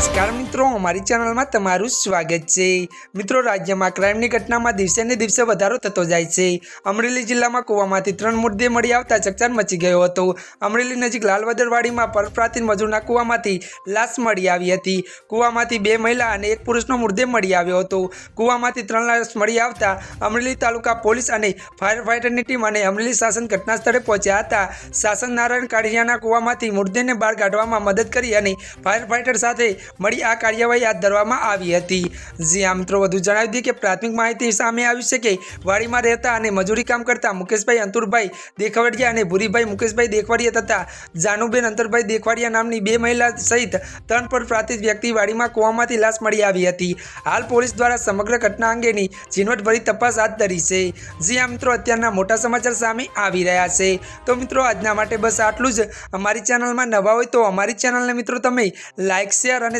નમસ્કાર મિત્રો, અમારી ચેનલમાં તમારું સ્વાગત છે. મિત્રો, રાજ્યમાં ક્રાઇમની ઘટનામાં દિવસે ને દિવસે વધારો થતો જાય છે. અમરેલી જિલ્લામાં કૂવામાંથી ત્રણ મૃતદેહ મળી આવતા ચકચાર મચી ગયો હતો. અમરેલી નજીક લાલવદરવાડીમાં પરપ્રાચીન મજૂરના કૂવામાંથી લાશ મળી આવી હતી. કૂવામાંથી બે મહિલા અને એક પુરુષનો મૃતદેહ મળી આવ્યો હતો. કૂવામાંથી ત્રણ લાશ મળી આવતા અમરેલી તાલુકા પોલીસ અને ફાયર ફાઇટરની ટીમ અને અમરેલી શાસન ઘટના સ્થળે પહોંચ્યા હતા. શાસન નારાયણ કાઢિયાના કૂવામાંથી મૃતદેહને બહાર કાઢવામાં મદદ કરી અને ફાયર ફાઇટર સાથે મળી આ કાર્યવાહી હાથ ધરવામાં આવી હતી. જ્યાં મિત્રો વધુ જણાવી દઈએ કે પ્રાથમિક માહિતી સામે આવી છે કે વાડીમાં રહેતા અને મજૂરી કામ કરતા મુકેશભાઈ અંતુરભાઈ દેખવડિયા અને ભૂરીભાઈ મુકેશભાઈ દેખવાડિયા તથા જાનુબેન અંતરભાઈ દેખવાડિયા નામની બે મહિલા સહિત ત્રણ પર પ્રાંતિજ વ્યક્તિ વાડીમાં કૂવામાંથી લાશ મળી આવી હતી. હાલ પોલીસ દ્વારા સમગ્ર ઘટના અંગેની ઝીણવટભરી તપાસ હાથ ધરી છે. જ્યાં મિત્રો અત્યારના મોટા સમાચાર સામે આવી રહ્યા છે. તો મિત્રો, આજના માટે બસ આટલું જ. અમારી ચેનલમાં નવા હોય તો અમારી ચેનલને મિત્રો તમે લાઇક શેર અને